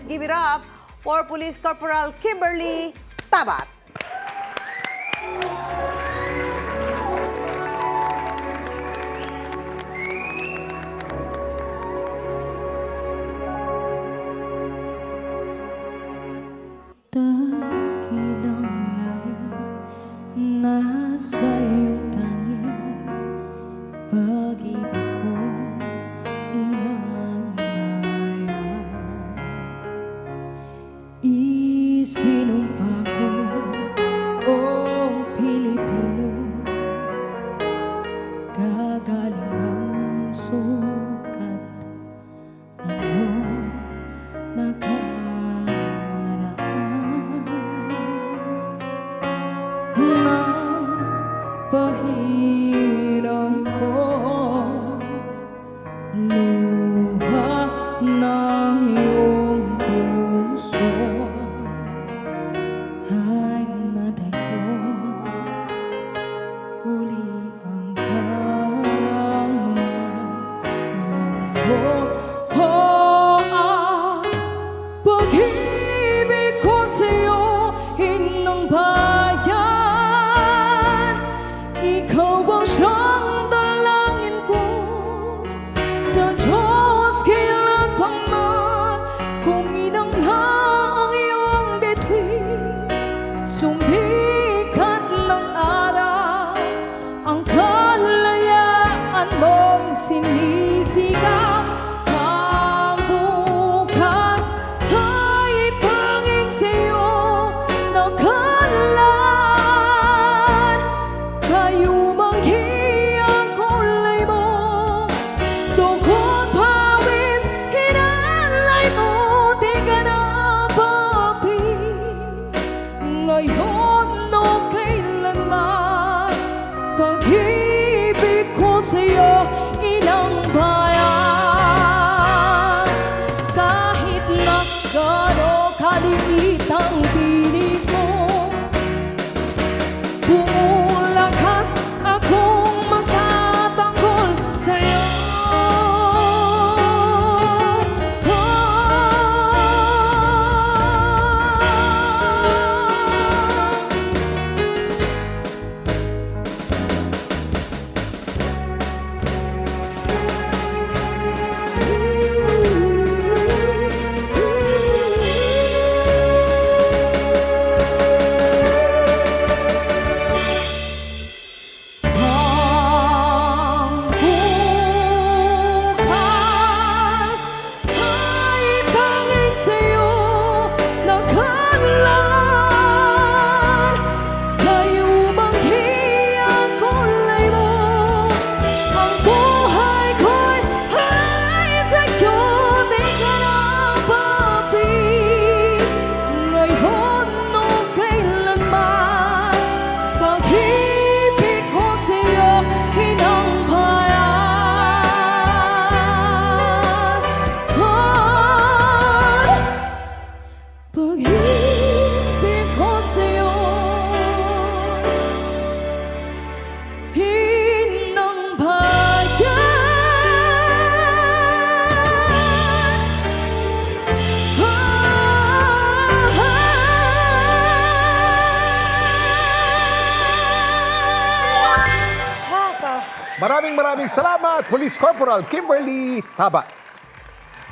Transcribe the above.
Let's give it up for Police Corporal Kimberly Tabat. sinumpa ko o Pilipino Gagaling ng sukat ng iyong nakaraan ko Ikaw ko Sa sa'yo ilang bayan Kahit na gano'ng kaliit Maraming maraming salamat, Police Corporal Kimberly Taba.